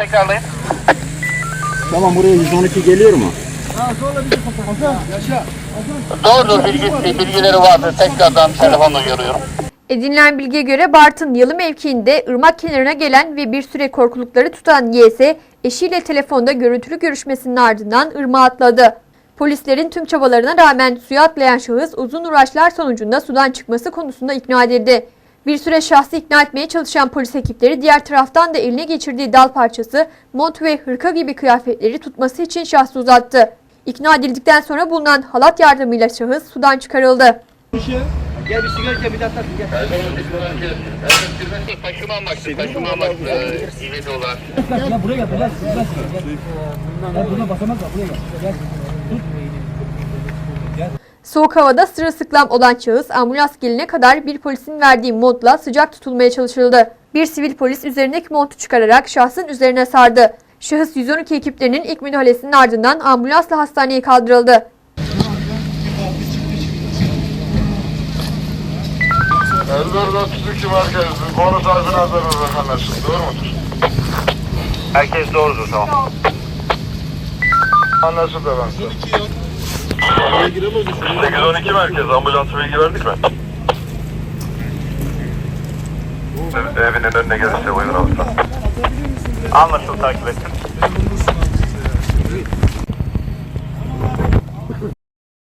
Tekrarlayın. Tamam buraya 112 geliyor mu? Doğrudur bilgi, bilgileri vardır. Tekrardan telefonla görüyorum. Edinilen bilgiye göre Bartın Yalı mevkiinde ırmak kenarına gelen ve bir süre korkulukları tutan YS, eşiyle telefonda görüntülü görüşmesinin ardından ırmağa atladı. Polislerin tüm çabalarına rağmen suya atlayan şahıs uzun uğraşlar sonucunda sudan çıkması konusunda ikna edildi. Bir süre şahsı ikna etmeye çalışan polis ekipleri diğer taraftan da eline geçirdiği dal parçası, mont ve hırka gibi kıyafetleri tutması için şahsı uzattı. İkna edildikten sonra bulunan halat yardımıyla şahıs sudan çıkarıldı. Taşıma amaçlı, taşıma amaçlı. İyi dolar. Soğuk havada sırılsıklam olan şahıs ambulans gelene kadar bir polisin verdiği montla sıcak tutulmaya çalışıldı. Bir sivil polis üzerindeki montu çıkararak şahsın üzerine sardı. Şahıs 112 ekiplerinin ilk müdahalesinin ardından ambulansla hastaneye kaldırıldı. Erzurum'da 32 merkez. Konu sahibine haber anlaşıldı. Doğru mudur? Herkes doğrudur tamam. Anlaşıldı efendim. 812 merkez. Ambulansa bilgi verdik mi? Evinin önüne gelirse buyurun alırsan. Anlaşıldı takip ettim.